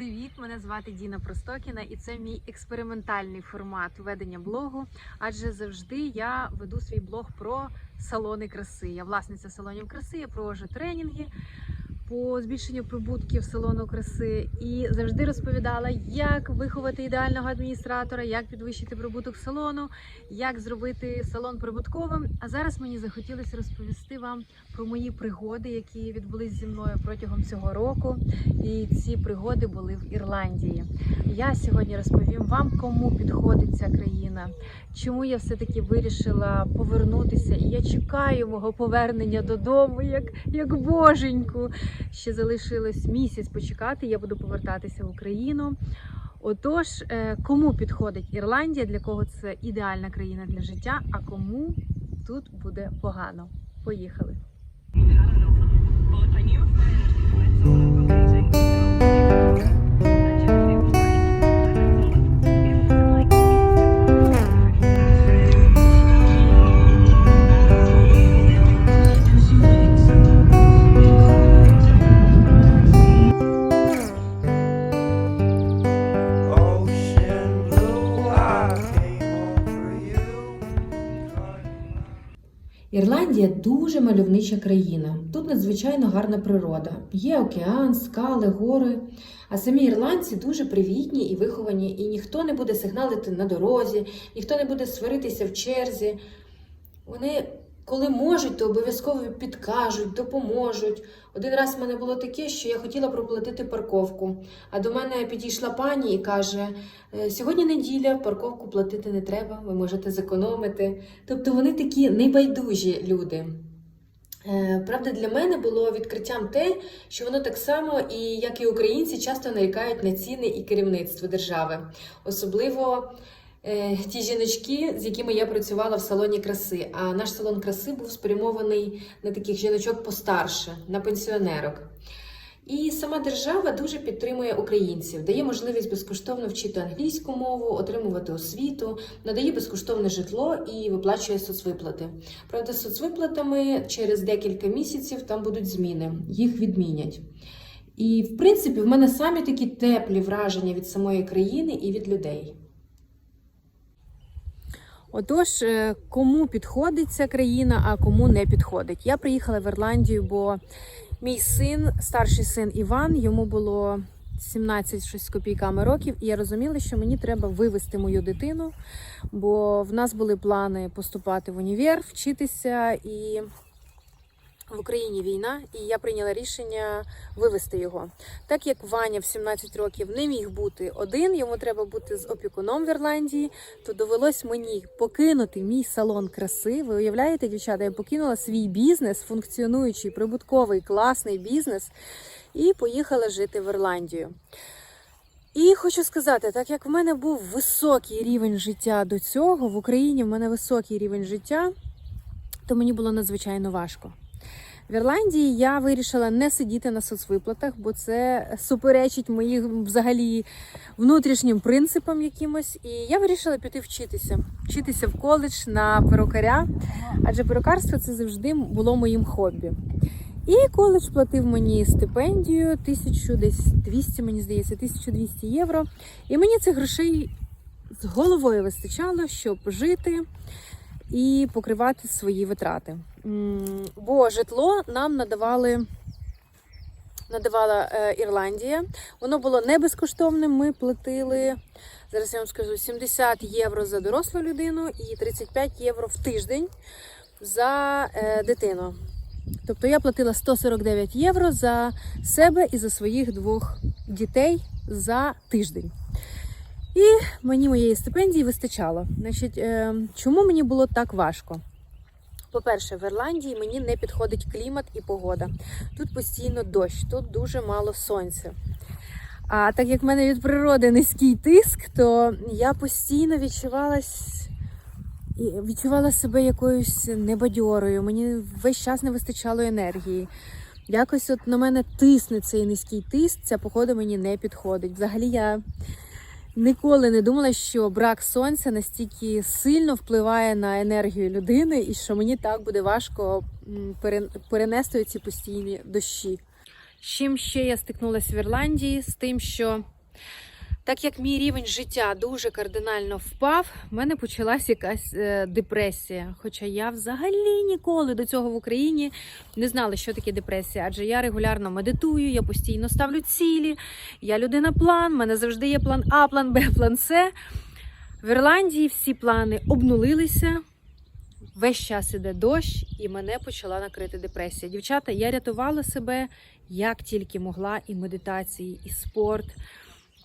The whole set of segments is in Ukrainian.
Привіт! Мене звати Діна Простокіна, і це мій експериментальний формат ведення блогу. Адже завжди я веду свій блог про салони краси. Я власниця салонів краси, я провожу тренінги по збільшенню прибутків салону краси і завжди розповідала, як виховати ідеального адміністратора, як підвищити прибуток салону, як зробити салон прибутковим. А зараз мені захотілося розповісти вам про мої пригоди, які відбулись зі мною протягом цього року. І ці пригоди були в Ірландії. Я сьогодні розповім вам, кому підходить ця країна, чому я все-таки вирішила повернутися. І я чекаю мого повернення додому, як, як боженьку. Ще залишилось місяць почекати. Я буду повертатися в Україну. Отож, е, кому підходить Ірландія, для кого це ідеальна країна для життя, а кому тут буде погано. Поїхали! Ірландія дуже мальовнича країна. Тут надзвичайно гарна природа. Є океан, скали, гори. А самі ірландці дуже привітні і виховані, і ніхто не буде сигналити на дорозі, ніхто не буде сваритися в черзі. Вони, коли можуть, то обов'язково підкажуть, допоможуть. Один раз в мене було таке, що я хотіла проплатити парковку, а до мене підійшла пані і каже: «Е, сьогодні неділя, парковку платити не треба, ви можете зекономити. Тобто вони такі небайдужі люди. Е, Правда, для мене було відкриттям те, що воно так само, і як і українці, часто нарікають на ціни і керівництво держави. Особливо ті жіночки, з якими я працювала в салоні краси. А наш салон краси був спрямований на таких жіночок постарше, на пенсіонерок. І сама держава дуже підтримує українців, дає можливість безкоштовно вчити англійську мову, отримувати освіту, надає безкоштовне житло і виплачує соцвиплати. Правда, соцвиплатами через декілька місяців там будуть зміни, їх відмінять. І, в принципі, в мене самі такі теплі враження від самої країни і від людей. Отож, е, кому підходить ця країна, а кому не підходить. Я приїхала в Ірландію, бо мій син, старший син Іван, йому було 17 щось з копійками років, і я розуміла, що мені треба вивезти мою дитину, бо в нас були плани поступати в універ, вчитися і. В Україні війна, і я прийняла рішення вивезти його. Так як Ваня в 17 років не міг бути один, йому треба бути з опікуном в Ірландії, то довелось мені покинути мій салон краси. Ви уявляєте, дівчата, я покинула свій бізнес, функціонуючий, прибутковий, класний бізнес, і поїхала жити в Ірландію. І хочу сказати, так як в мене був високий рівень життя до цього, в Україні в мене високий рівень життя, то мені було надзвичайно важко. В Ірландії я вирішила не сидіти на соцвиплатах, бо це суперечить моїм взагалі внутрішнім принципам якимось. І я вирішила піти вчитися, вчитися в коледж на перукаря, адже перукарство це завжди було моїм хобі. І коледж платив мені стипендію, тисячу десь 200, мені здається, 1200 євро. І мені цих грошей з головою вистачало, щоб жити і покривати свої витрати. Бо житло нам надавали. Надавала е, Ірландія. Воно було не безкоштовним. Ми платили зараз. Я вам скажу 70 євро за дорослу людину і 35 євро в тиждень за е, дитину. Тобто я платила 149 євро за себе і за своїх двох дітей за тиждень. І мені моєї стипендії вистачало. Значить, е, чому мені було так важко? По-перше, в Ірландії мені не підходить клімат і погода. Тут постійно дощ, тут дуже мало сонця. А так як в мене від природи низький тиск, то я постійно відчувалась відчувала себе якоюсь небадьорою. Мені весь час не вистачало енергії. Якось от на мене тисне цей низький тиск, ця погода мені не підходить. Взагалі я ніколи не думала, що брак сонця настільки сильно впливає на енергію людини, і що мені так буде важко перенести ці постійні дощі. З чим ще я стикнулася в Ірландії? З тим, що так як мій рівень життя дуже кардинально впав, в мене почалась якась е, депресія. Хоча я взагалі ніколи до цього в Україні не знала, що таке депресія, адже я регулярно медитую, я постійно ставлю цілі, я людина план, в мене завжди є план А, план Б, план С. В Ірландії всі плани обнулилися. Весь час іде дощ, і мене почала накрити депресія. Дівчата, я рятувала себе як тільки могла, і медитації, і спорт,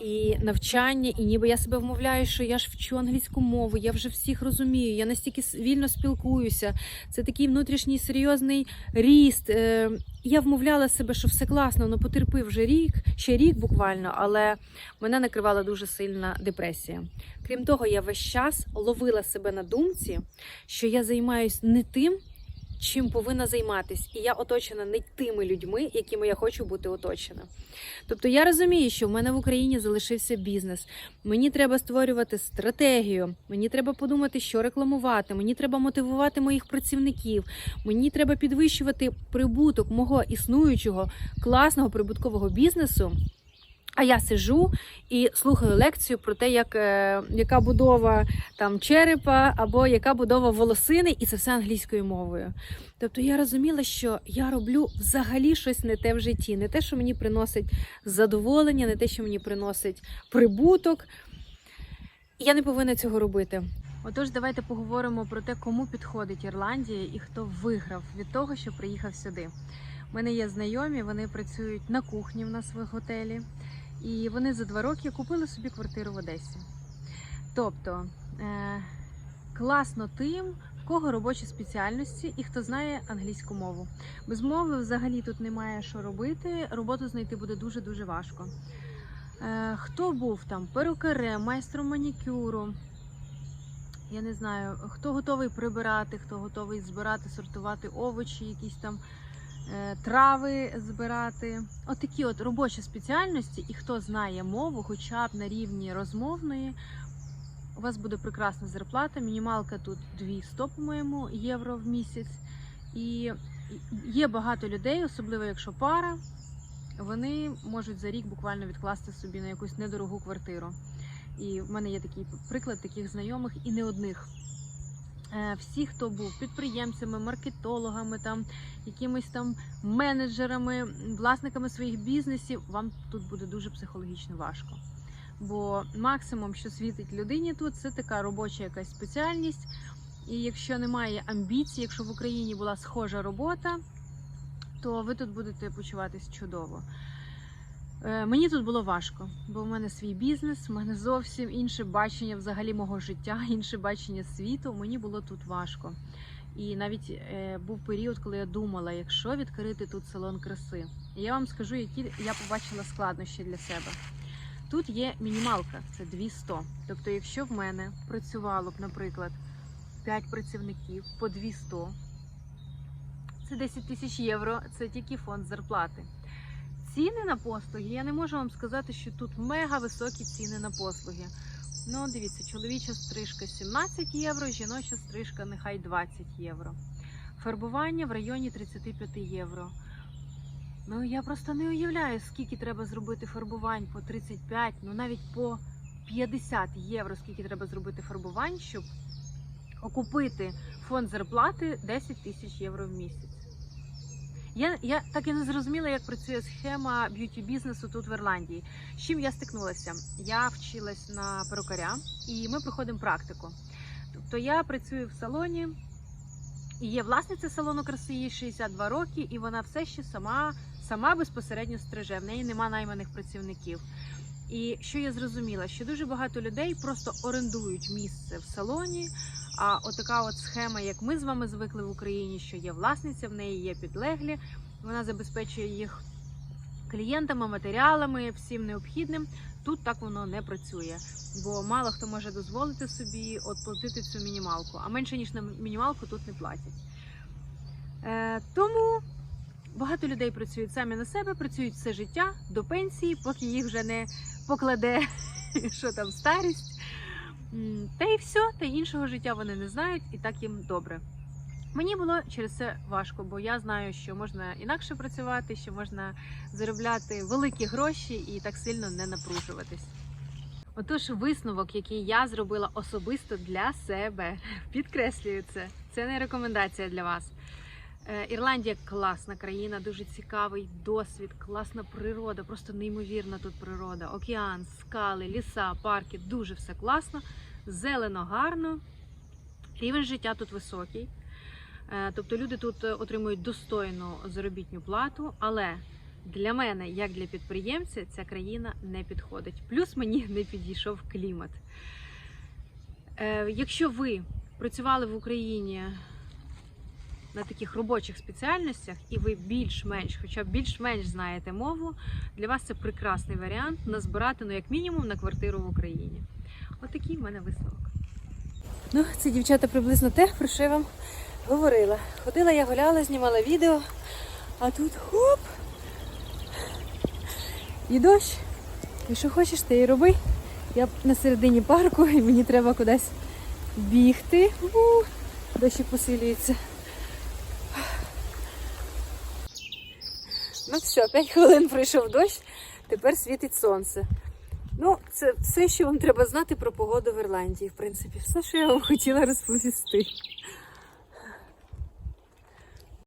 і навчання, і ніби я себе вмовляю, що я ж вчу англійську мову, я вже всіх розумію, я настільки вільно спілкуюся. Це такий внутрішній серйозний ріст. Е, Я вмовляла себе, що все класно, ну потерпи вже рік, ще рік буквально, але мене накривала дуже сильна депресія. Крім того, я весь час ловила себе на думці, що я займаюсь не тим, чим повинна займатись, і я оточена не тими людьми, якими я хочу бути оточена. Тобто я розумію, що в мене в Україні залишився бізнес. Мені треба створювати стратегію, мені треба подумати, що рекламувати, мені треба мотивувати моїх працівників, мені треба підвищувати прибуток мого існуючого класного прибуткового бізнесу. А я сижу і слухаю лекцію про те, як, е, яка будова там черепа або яка будова волосини, і це все англійською мовою. Тобто я розуміла, що я роблю взагалі щось не те в житті, не те, що мені приносить задоволення, не те, що мені приносить прибуток. І я не повинна цього робити. Отож, давайте поговоримо про те, кому підходить Ірландія і хто виграв від того, що приїхав сюди. У мене є знайомі, вони працюють на кухні в нас в готелі, і вони за два роки купили собі квартиру в Одесі. Тобто е, класно тим, в кого робочі спеціальності і хто знає англійську мову. Без мови взагалі тут немає що робити. Роботу знайти буде дуже дуже важко. Е, хто був там перукарем, майстром манікюру? Я не знаю, хто готовий прибирати, хто готовий збирати, сортувати овочі, якісь там трави збирати. Отакі от робочі спеціальності, і хто знає мову, хоча б на рівні розмовної, у вас буде прекрасна зарплата. Мінімалка тут 200, по-моєму, євро в місяць. І є багато людей, особливо якщо пара, вони можуть за рік буквально відкласти собі на якусь недорогу квартиру. І в мене є такий приклад таких знайомих і не одних. Е, Всі, хто був підприємцями, маркетологами, там якимись там менеджерами, власниками своїх бізнесів, вам тут буде дуже психологічно важко. Бо максимум, що світить людині тут, це така робоча якась спеціальність. І якщо немає амбіцій, якщо в Україні була схожа робота, то ви тут будете почуватись чудово. Е, Мені тут було важко, бо в мене свій бізнес, в мене зовсім інше бачення взагалі мого життя, інше бачення світу. Мені було тут важко. І навіть е, був період, коли я думала, якщо відкрити тут салон краси. Я вам скажу, які я побачила складнощі для себе. Тут є мінімалка, це 200. Тобто, якщо в мене працювало б, наприклад, 5 працівників по 200, це 10 тисяч євро, це тільки фонд зарплати. Ціни на послуги, я не можу вам сказати, що тут мега високі ціни на послуги. Ну, дивіться, чоловіча стрижка 17 євро, жіноча стрижка нехай 20 євро. Фарбування в районі 35 євро. Ну, я просто не уявляю, скільки треба зробити фарбувань по 35, ну навіть по 50 євро, скільки треба зробити фарбувань, щоб окупити фонд зарплати 10 тисяч євро в місяць. Я, я так і не зрозуміла, як працює схема б'юті бізнесу тут в Ірландії. З чим я стикнулася? Я вчилась на перукаря, і ми проходимо практику. Тобто я працюю в салоні, і є власниця салону краси, їй 62 роки, і вона все ще сама, сама безпосередньо стриже. В неї нема найманих працівників. І що я зрозуміла, що дуже багато людей просто орендують місце в салоні. А отака от схема, як ми з вами звикли в Україні, що є власниця, в неї є підлеглі, вона забезпечує їх клієнтами, матеріалами, всім необхідним. Тут так воно не працює, бо мало хто може дозволити собі от платити цю мінімалку, а менше ніж на мінімалку тут не платять. Е, тому багато людей працюють самі на себе, працюють все життя до пенсії, поки їх вже не покладе що там старість. Та і все, та іншого життя вони не знають, і так їм добре. Мені було через це важко, бо я знаю, що можна інакше працювати, що можна заробляти великі гроші і так сильно не напружуватись. Отож, висновок, який я зробила особисто для себе, підкреслюю це. Це не рекомендація для вас. Е, Ірландія класна країна, дуже цікавий досвід, класна природа, просто неймовірна тут природа. Океан, скали, ліса, парки, дуже все класно, зелено, гарно. Рівень життя тут високий. Е, Тобто люди тут е, отримують достойну заробітну плату, але для мене, як для підприємця, ця країна не підходить. Плюс мені не підійшов клімат. Якщо ви працювали в Україні на таких робочих спеціальностях, і ви більш-менш, хоча б більш-менш знаєте мову, для вас це прекрасний варіант назбирати, ну, як мінімум, на квартиру в Україні. Отакий в мене висновок. Ну, це дівчата приблизно те, про що я вам говорила. Ходила я гуляла, знімала відео, а тут хоп! І дощ. І що хочеш, ти і роби. Я на середині парку і мені треба кудись бігти. У, дощик посилюється. Ну все, 5 хвилин пройшов дощ, тепер світить сонце. Ну, це все, що вам треба знати про погоду в Ірландії, в принципі, все, що я вам хотіла розповісти.